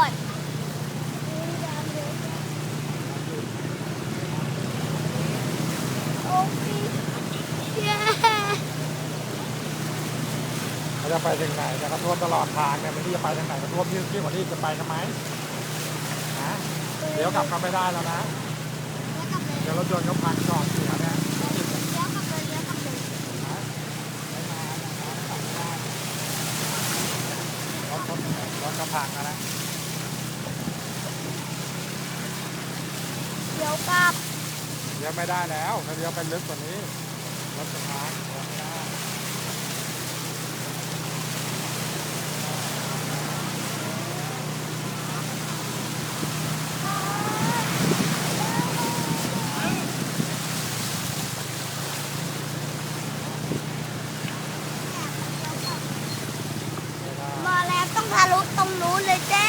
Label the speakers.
Speaker 1: ก่อนเขาจะไปถึงไหนจะครับทวนตลอดทางเนี่ยไม่ที่จะไปทางไหนก็ทวมยิ่งยิ่งกว่าที่จะไปทำไมนะเดี๋ยวกลับมาไม่ได้แล้วนะ
Speaker 2: เดี๋
Speaker 1: ยวรถยนต์เขพังจอดเสียเนี่ยรถก็พังแล้วนะ
Speaker 2: ยวกลับ
Speaker 1: เลี้ยวไม่ได้แล้วถ้าเลี้ยวไปลึกกว่านี้รถจะพังเลี้ยวไม่ได้ไม่ได้
Speaker 2: มาแล้วต้องทะลุตรงนู้นเลยเจ๊